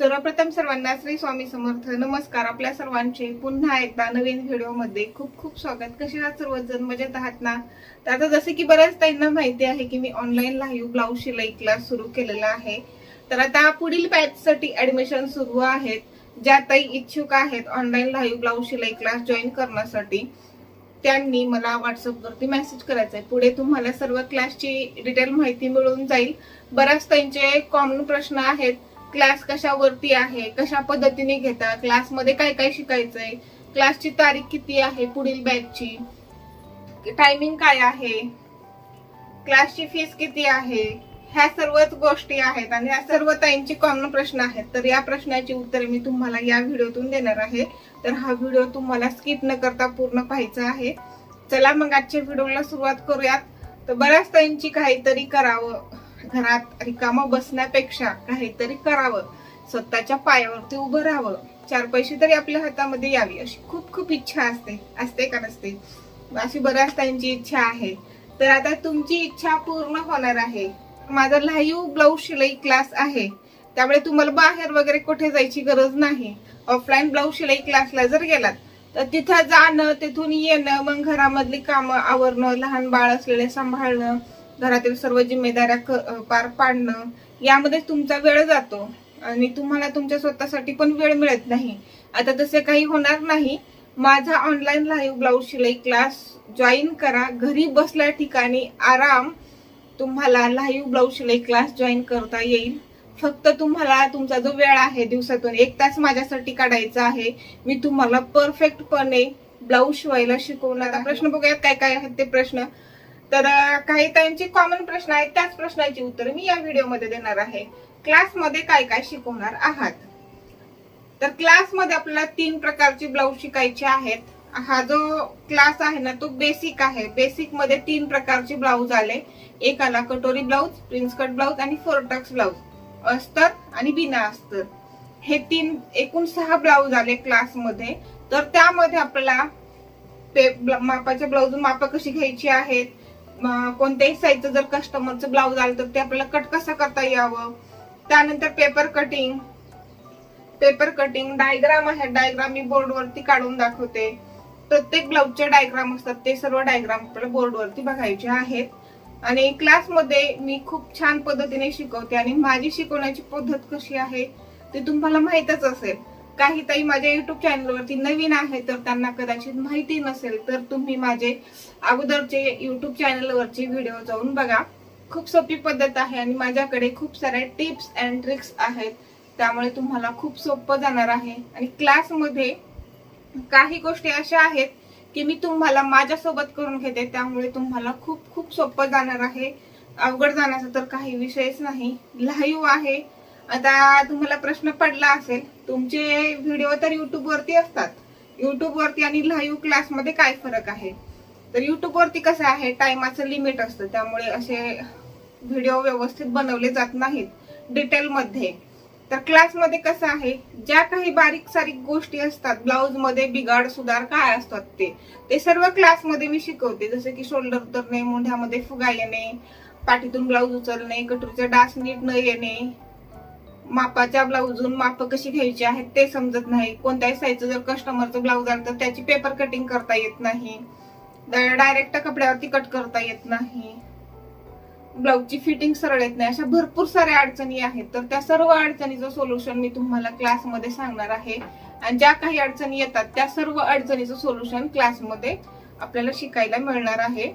सर्वप्रथम सर्वांना श्री स्वामी समर्थ. नमस्कार आपल्या सर्वांचे. पुन्हा एकदा नवीन व्हिडिओमध्ये खूप खूप स्वागत. कसे आहात सर्वजण? मजेत आहात ना? तर आता जसे की बऱ्याच ताईंना माहिती आहे की मी ऑनलाईन लाईव्ह ब्लाऊज शिलाई क्लास सुरू केलेला आहे. तर आता पुढील बॅचसाठी ऍडमिशन सुरू आहेत. ज्या ताई इच्छुक आहेत ऑनलाईन लाईव्ह ब्लाऊज शिलाई क्लास जॉईन करण्यासाठी त्यांनी मला व्हॉट्सअपवरती मेसेज करायचा आहे. पुढे तुम्हाला सर्व क्लासची डिटेल माहिती मिळून जाईल. बऱ्याच त्यांचे कॉमन प्रश्न आहेत. क्लास कशावरती आहे कशा पद्धतीने घेता क्लासमध्ये काय काय शिकायचंय क्लासची तारीख किती आहे पुढील बॅचची टायमिंग काय आहे क्लासची फीस किती आहे ह्या सर्वच गोष्टी आहेत आणि ह्या सर्व ताईंची कॉमन प्रश्न आहेत. तर या प्रश्नाची उत्तरे मी तुम्हाला या व्हिडिओतून देणार आहे. तर हा व्हिडिओ तुम्हाला स्किप न करता पूर्ण पाहायचा आहे. चला मग आजच्या व्हिडिओला सुरुवात करूयात. तर बऱ्याच ताईंची काहीतरी करावं. घरात रिकामं बसण्यापेक्षा काहीतरी करावं. स्वतःच्या पायावरती उभं राहावं. चार पैसे तरी आपल्या हातामध्ये यावी अशी खूप खूप इच्छा असते. असते का नसते? अशी बऱ्याच त्यांची इच्छा आहे. तर आता तुमची इच्छा पूर्ण होणार आहे. माझा लाईव्ह ब्लाऊज शिलाई क्लास आहे. त्यामुळे तुम्हाला बाहेर वगैरे कुठे जायची गरज नाही. ऑफलाईन ब्लाऊज शिलाई क्लासला जर गेलात तर तिथं जाणं तिथून येणं मग घरामधली कामं आवरणं लहान बाळ असलेले सांभाळणं घरातील सर्व जिम्मेदाऱ्या पार पाडणं यामध्ये तुमचा वेळ जातो. आणि तुम्हाला तुमच्या स्वतःसाठी पण वेळ मिळत नाही. आता तसे काही होणार नाही. माझा ऑनलाईन लाईव्ह ब्लाऊज शिलाई क्लास जॉईन करा. घरी बसल्या ठिकाणी आराम तुम्हाला लाईव्ह ब्लाऊज शिलाई क्लास जॉईन करता येईल. फक्त तुम्हाला तुमचा जो वेळ आहे दिवसातून एक तास माझ्यासाठी काढायचा आहे. मी तुम्हाला परफेक्टपणे ब्लाऊज शिवायला शिकवणार. प्रश्न बघूयात काय काय आहेत ते प्रश्न. तर काही त्यांचे कॉमन प्रश्न आहेत. त्याच प्रश्नाची उत्तर मी या व्हिडिओमध्ये देणार आहे. क्लासमध्ये काय काय शिकवणार आहात? तर क्लासमध्ये आपल्याला तीन प्रकारचे ब्लाऊज शिकायचे आहेत. हा जो क्लास आहे ना तो बेसिक आहे. बेसिकमध्ये तीन प्रकारचे ब्लाऊज आले. एकाला कटोरी ब्लाऊज प्रिन्स कट ब्लाऊज आणि फोरटक्स ब्लाऊज अस्तर आणि बिना अस्तर. हे तीन एकूण सहा ब्लाऊज आले क्लासमध्ये तर त्यामध्ये आपल्याला मापाच्या ब्लाऊज माप कशी घ्यायची आहेत? कोणत्याही साईजचं जर कस्टमरचं ब्लाऊज आलं तर ते आपल्याला कट कसं करता यावं? त्यानंतर paper cutting paper cutting diagram आहे. डायग्राम मी बोर्डवरती काढून दाखवते. प्रत्येक ब्लाऊजचे डायग्राम असतात. ते सर्व डायग्राम आपल्याला बोर्डवरती बघायचे आहेत. आणि क्लासमध्ये मी खूप छान पद्धतीने शिकवते. आणि माझी शिकवण्याची पद्धत कशी आहे ते तुम्हाला माहीतच असेल. काही ताई माझ्या युट्यूब चॅनलवरती नवीन आहे तर त्यांना कदाचित माहिती नसेल तर तुम्ही माझे अगोदरचे युट्यूब चॅनलवरचे व्हिडिओ जाऊन बघा. खूप सोपी पद्धत आहे आणि माझ्याकडे खूप साऱ्या टिप्स अँड ट्रिक्स आहेत. त्यामुळे तुम्हाला खूप सोपं जाणार आहे. आणि क्लासमध्ये काही गोष्टी अशा आहेत की मी तुम्हाला माझ्यासोबत करून घेते. त्यामुळे तुम्हाला खूप खूप सोपं जाणार आहे. अवघड जाण्याचा तर काही विषयच नाही. लाईव्ह आहे. आता तुम्हाला प्रश्न पडला असेल तुमचे व्हिडिओ तर युट्यूब वरती असतात. युट्यूब वरती आणि लाईव्ह क्लासमध्ये काय फरक आहे? तर युट्यूब वरती कसं आहे? टायमाचं लिमिट असतं. त्यामुळे असे व्हिडिओ व्यवस्थित बनवले जात नाहीत डिटेलमध्ये तर क्लासमध्ये कसं आहे? ज्या काही बारीक सारीक गोष्टी असतात ब्लाऊजमध्ये बिघाड सुधार काय असतात ते ते सर्व क्लासमध्ये मी शिकवते. जसे की शोल्डर उतरणे मोंढ्यामध्ये फुगा येणे पाठीतून ब्लाऊज उचलणे कटोरीचा डास नीट न येणे मापाच्या ब्लाऊजून माप कशी घ्यायची आहेत ते समजत नाही. कोणत्याही साईजचं जर कस्टमरचं ब्लाऊज आलं तर त्याची पेपर कटिंग करता येत नाही. डायरेक्ट कपड्यावरती कट करता येत नाही. ब्लाऊजची फिटिंग सरळ येत नाही. अशा भरपूर साऱ्या अडचणी आहेत. तर त्या सर्व अडचणीचं सोल्युशन मी तुम्हाला क्लासमध्ये सांगणार आहे. आणि ज्या काही अडचणी येतात त्या सर्व अडचणीचं सोल्युशन क्लासमध्ये आपल्याला शिकायला मिळणार आहे.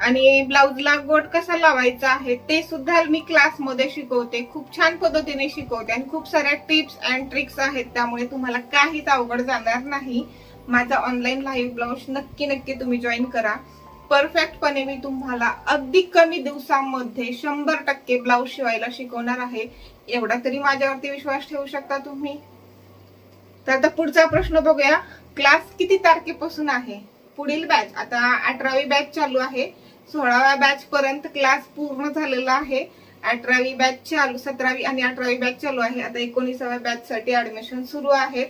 आणि ब्लाऊजला गोट कसा लावायचा आहे ते सुद्धा मी क्लासमध्ये शिकवते. खूप छान पद्धतीने शिकवते आणि खूप साऱ्या टिप्स अँड ट्रिक्स आहेत त्यामुळे तुम्हाला काहीच अवघड जाणार नाही. माझा ऑनलाईन लाईव्ह ब्लाऊज नक्की नक्की तुम्ही जॉईन करा. परफेक्टपणे मी तुम्हाला अगदी कमी दिवसांमध्ये शंभर टक्के ब्लाऊज शिवायला शिकवणार आहे. एवढा तरी माझ्यावरती विश्वास ठेवू शकता तुम्ही? तर आता पुढचा प्रश्न बघूया. क्लास किती तारखेपासून आहे? पुढील बॅच आता अठरावी बॅच चालू आहे. सोळाव्या बॅच पर्यंत क्लास पूर्ण झालेला आहे. अठरावी बॅच चालू सतरावी आणि अठरावी बॅच चालू आहे. आता एकोणीसाव्या बॅच साठी ऍडमिशन सुरू आहेत.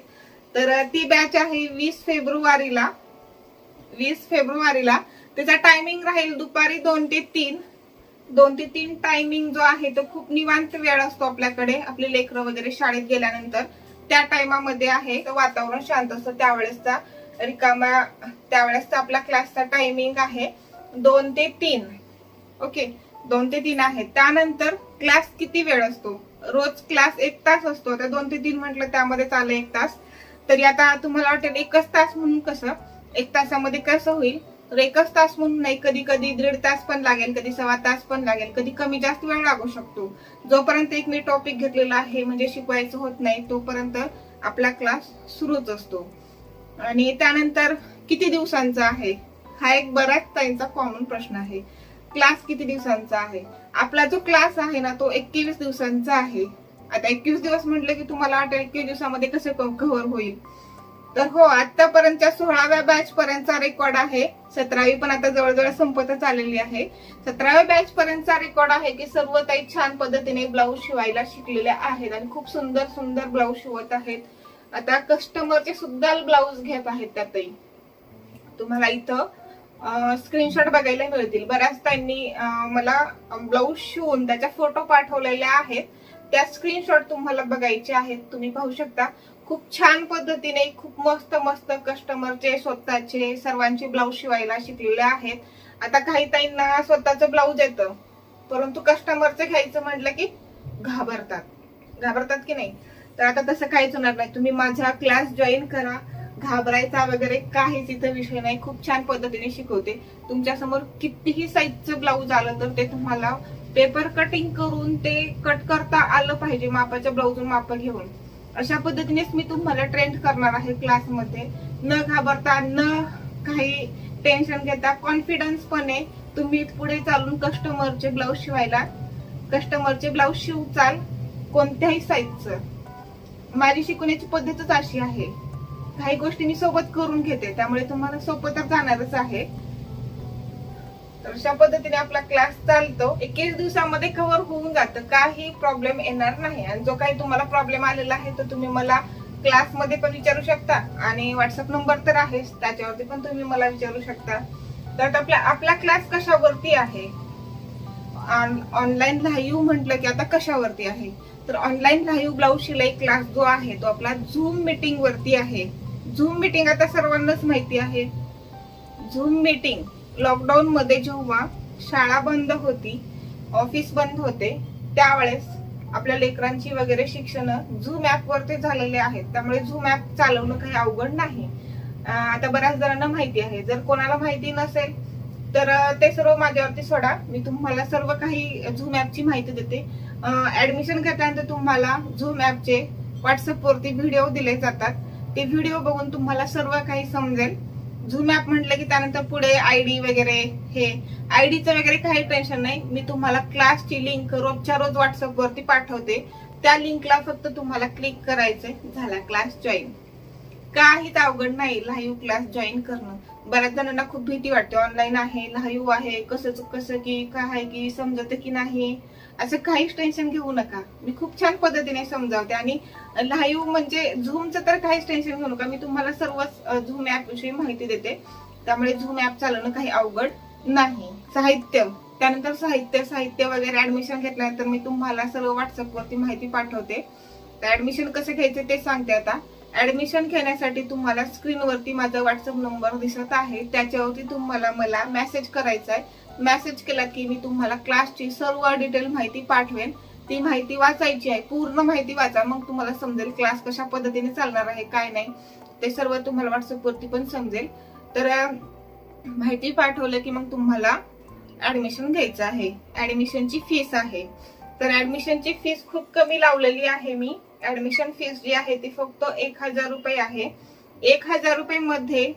तर ती बॅच आहे वीस फेब्रुवारीला. वीस फेब्रुवारीला. त्याचा टायमिंग राहील दुपारी दोन ते तीन. दोन ते तीन टायमिंग जो आहे तो खूप निवांत वेळ असतो आपल्याकडे. आपले लेकरं वगैरे शाळेत गेल्यानंतर त्या टायमामध्ये आहे. तर वातावरण शांत असतं. त्यावेळेसचा रिकामा त्यावेळेसचा आपला क्लासचा टायमिंग आहे. दोन ते तीन. ओके? दोन ते तीन आहे त्यानंतर क्लास किती वेळ असतो? रोज क्लास एक तास असतो. आता दोन ते तीन म्हटलं त्यामध्ये चालेल एक तास. तरी आता तुम्हाला वाटेल एकच तास म्हणून कसं? एक तासामध्ये कसं होईल? तर एकच तास म्हणून नाही कधी कधी दीड तास पण लागेल कधी सव्वा तास पण लागेल कधी कमी जास्त वेळ लागू शकतो. जोपर्यंत एक मी टॉपिक घेतलेला आहे म्हणजे शिकवायचं होत नाही तोपर्यंत आपला क्लास सुरूच असतो. आणि त्यानंतर किती दिवसांचा आहे? हा एक बऱ्याच ताईंचा कॉमन प्रश्न आहे. क्लास किती दिवसांचा आहे? आपला जो क्लास आहे ना तो एकवीस दिवसांचा आहे. आता एकवीस दिवस म्हटलं की तुम्हाला वाटेल एकवीस दिवसामध्ये कसे कव्हर होईल. तर हो आतापर्यंतच्या सोळाव्या बॅच पर्यंतचा रेकॉर्ड आहे. सतरावी पण आता जवळजवळ संपतच आलेली आहे. सतराव्या बॅच पर्यंतचा रेकॉर्ड आहे की सर्व ताई छान पद्धतीने ब्लाऊज शिवायला शिकलेल्या आहेत आणि खूप सुंदर सुंदर ब्लाऊज शिवत आहेत. आता कस्टमरचे सुद्धा ब्लाऊज घेत आहेत त्या ताई. तुम्हाला इथं स्क्रीनशॉट बघायला मिळतील. बऱ्याच त्यांनी मला ब्लाऊज शिवून त्याच्या फोटो पाठवलेले आहेत. त्या स्क्रीनशॉट तुम्हाला बघायचे आहेत. तुम्ही पाहू शकता. खूप छान पद्धतीने खूप मस्त मस्त कस्टमरचे स्वतःचे सर्वांचे ब्लाऊज शिवायला शिकलेले आहेत. आता काही ताईंना स्वतःचं ब्लाऊज येतं. परंतु कस्टमरचं घ्यायचं म्हटलं की घाबरतात. घाबरतात की नाही? तर आता तसं काहीच होणार नाही. तुम्ही माझा क्लास जॉईन करा. घाबरायचा वगैरे काहीच इथं विषय नाही. खूप छान पद्धतीने शिकवते. तुमच्यासमोर कितीही साईजचं ब्लाऊज आलं तर ते तुम्हाला पेपर कटिंग करून ते कट करता आलं पाहिजे मापाच्या ब्लाऊज माप घेऊन. अशा पद्धतीनेच मी तुम्हाला ट्रेंड करणार आहे क्लासमध्ये न घाबरता न काही टेन्शन घेता कॉन्फिडन्सपणे तुम्ही पुढे चालून कस्टमरचे ब्लाऊज शिवायला कस्टमरचे ब्लाऊज शिवचाल कोणत्याही साईजचं माझी शिकवण्याची पद्धतच अशी आहे. काही गोष्टी मी सोबत करून घेते त्यामुळे तुम्हाला सोबत तर जाणारच आहे. तर अशा पद्धतीने आपला क्लास चालतो. एकवीस दिवसामध्ये कव्हर होऊन जातं. काही प्रॉब्लेम येणार नाही. आणि जो काही तुम्हाला प्रॉब्लेम आलेला आहे तो तुम्ही मला क्लासमध्ये पण विचारू शकता. आणि व्हॉट्सअप नंबर तर आहेच. त्याच्यावरती पण तुम्ही मला विचारू शकता. तर आपला आपला क्लास कशावरती आहे? ऑनलाईन लाईव्ह म्हटलं की आता कशावरती आहे? तर ऑनलाईन लाईव्ह ब्लाऊज शिलाई क्लास जो आहे तो आपला झूम मीटिंग वरती आहे. झूम मीटिंग आता सर्वांनाच माहिती आहे. झूम मीटिंग लॉकडाऊन मध्ये जेव्हा शाळा बंद होती ऑफिस बंद होते त्यावेळेस आपल्या लेकरांची वगैरे शिक्षण झूम ऍप वरती झालेले आहेत. त्यामुळे झूम ऍप चालवणं काही अवघड नाही. आता बऱ्याच जणांना माहिती आहे. जर कोणाला माहिती नसेल तर ते सर्व माझ्यावरती सोडा. मी तुम्हाला सर्व काही झूम ऍपची माहिती देते. ऍडमिशन घेतल्यानंतर तुम्हाला झूम ऍपचे व्हॉट्सअप वरती व्हिडिओ दिले जातात. ते व्हिडिओ बघून तुम्हाला सर्व काही समजेल. झूम ॲप म्हटलं की त्यानंतर पुढे आयडी वगैरे हे. आयडीचं वगैरे काही टेन्शन नाही. मी तुम्हाला क्लासची लिंक रोजच्या रोज व्हॉट्सअप वरती पाठवते. त्या लिंकला फक्त तुम्हाला क्लिक करायचंय. झाला क्लास जॉईन काहीच अवघड नाही लाईव्ह क्लास जॉईन करणं. बऱ्याच जणांना खूप भीती वाटते. ऑनलाईन आहे लाईव्ह हो आहे कसं कसं की काय आहे की समजत की नाही? असं काहीच टेन्शन घेऊ नका. मी खूप छान पद्धतीने समजावते. आणि लाईव्ह हो म्हणजे झूमचं तर काहीच टेन्शन घेऊ नका. मी तुम्हाला सर्व झूम ऍप विषयी माहिती देते. त्यामुळे झूम ऍप चालवणं काही अवघड नाही. साहित्य. त्यानंतर साहित्य. साहित्य वगैरे ऍडमिशन घेतल्यानंतर मी तुम्हाला सर्व व्हॉट्सअपवरती माहिती पाठवते. तर ऍडमिशन कसं घ्यायचं ते सांगते आता. ऍडमिशन घेण्यासाठी तुम्हाला स्क्रीनवरती माझा व्हॉट्सअप नंबर दिसत आहे. त्याच्यावरती तुम्हाला मला मेसेज करायचा आहे. मेसेज केला की मी तुम्हाला क्लासची सर्व डिटेल माहिती पाठवेन. ती माहिती वाचायची आहे. पूर्ण माहिती वाचा. मग तुम्हाला समजेल क्लास कशा पद्धतीने चालणार आहे काय नाही. ते सर्व तुम्हाला व्हॉट्सअप वरती पण समजेल. तर माहिती पाठवलं की मग तुम्हाला ऍडमिशन घ्यायचं आहे. ऍडमिशनची फीस आहे. तर ऍडमिशनची फीस खूप कमी लावलेली आहे मी. ऍडमिशन फीस जी आहे ती फक्त एक हजार रुपये आहे. एक हजार रुपये मध्ये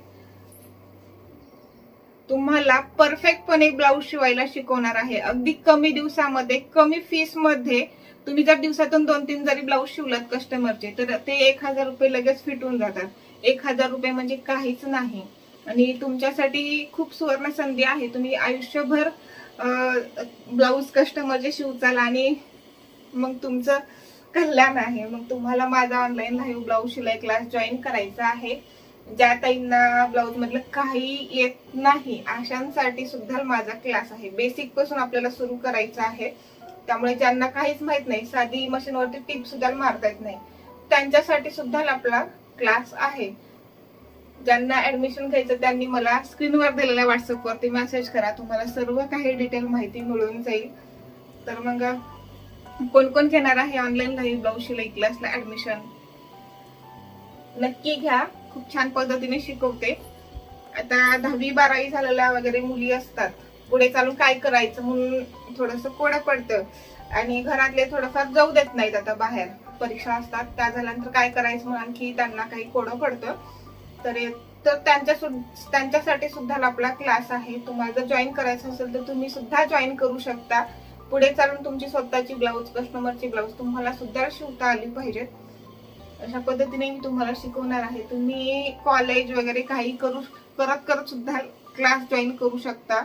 तुम्हाला परफेक्टपणे ब्लाऊज शिवायला शिकवणार आहे. अगदी कमी दिवसामध्ये कमी फीसमध्ये तुम्ही जर दिवसातून दोन तीन जरी ब्लाऊज शिवलात कस्टमरचे तर ते एक हजार रुपये लगेच फिटून जातात. एक हजार रुपये म्हणजे काहीच नाही. आणि तुमच्यासाठी खूप सुवर्ण संधी आहे. तुम्ही आयुष्यभर ब्लाऊज कस्टमरचे शिवचाल आणि मग तुमचं कल्याण आहे. मग तुम्हाला माझा ऑनलाईन लाईव्ह ब्लाऊज शिलाई क्लास जॉईन करायचा आहे. ज्या ताईंना ब्लाऊज मधलं काही येत नाही अशांसाठी सुद्धा माझा क्लास आहे. बेसिकपासून आपल्याला सुरू करायचं आहे. त्यामुळे ज्यांना काहीच माहीत नाही साधी मशीनवरती टिप सुद्धा मारता येत नाही. त्यांच्यासाठी सुद्धा आपला क्लास आहे. ज्यांना ऍडमिशन घ्यायचं त्यांनी मला स्क्रीनवर दिलेल्या व्हॉट्सअपवरती मेसेज करा. तुम्हाला सर्व काही डिटेल माहिती मिळून जाईल. तर मग कोण कोण घेणार आहे ऑनलाईन लाईव्ह ब्लाऊज शिलाई क्लासला ऍडमिशन नक्की घ्या. खूप छान पद्धतीने शिकवते. आता दहावी बारावी झालेल्या वगैरे मुली असतात. पुढे चालून काय करायचं म्हणून थोडस कोडं पडतं. आणि घरातले थोडंफार जाऊ देत नाहीत आता बाहेर. परीक्षा असतात त्या झाल्यानंतर काय करायचं म्हणून आणखी त्यांना काही कोडं पडतं. तर. तर त्यांच्या त्यांच्यासाठी सुद्धा आपला क्लास आहे. तुम्हाला जर जॉईन करायचं असेल तर तुम्ही सुद्धा जॉईन करू शकता. पुढे चालून तुमची स्वतःची ब्लाऊज कस्टमरची ब्लाऊज तुम्हाला सुद्धा शिवता आली पाहिजेत अशा पद्धतीने मी तुम्हाला शिकवणार आहे. तुम्ही कॉलेज वगैरे काही करू करत करत सुद्धा क्लास जॉईन करू शकता.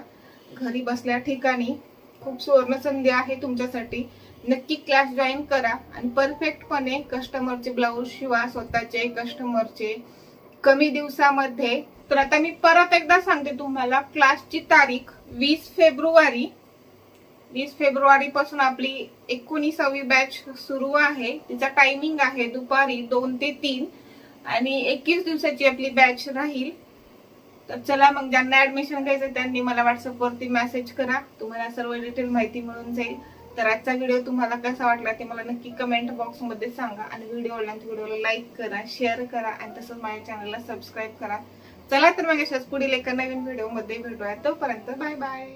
घरी बसल्या ठिकाणी खूप सुवर्ण संधी आहे तुमच्यासाठी. नक्की क्लास जॉईन करा आणि परफेक्टपणे कस्टमरचे ब्लाऊज शिवा. स्वतःचे कस्टमरचे कमी दिवसामध्ये. तर आता मी परत एकदा सांगते तुम्हाला क्लासची तारीख वीस फेब्रुवारी. वीस फेब्रुवारी पासून आपली एकोणीसावी बॅच सुरू आहे. तिचा टायमिंग आहे दुपारी दोन ते तीन. आणि एकवीस दिवसाची आपली बॅच राहील. तर चला मग ज्यांना ऍडमिशन घ्यायचं त्यांनी मला व्हॉट्सअप वरती मेसेज करा. तुम्हाला सर्व डिटेल माहिती मिळून जाईल. तर आजचा व्हिडिओ तुम्हाला कसा वाटला ते मला नक्की कमेंट बॉक्समध्ये सांगा. आणि व्हिडिओ आवडला तर व्हिडिओला लाईक करा शेअर करा आणि तसंच माझ्या चॅनलला सबस्क्राईब करा. चला तर मग अशाच पुढील एका नवीन व्हिडिओमध्ये भेटूया. तोपर्यंत बाय बाय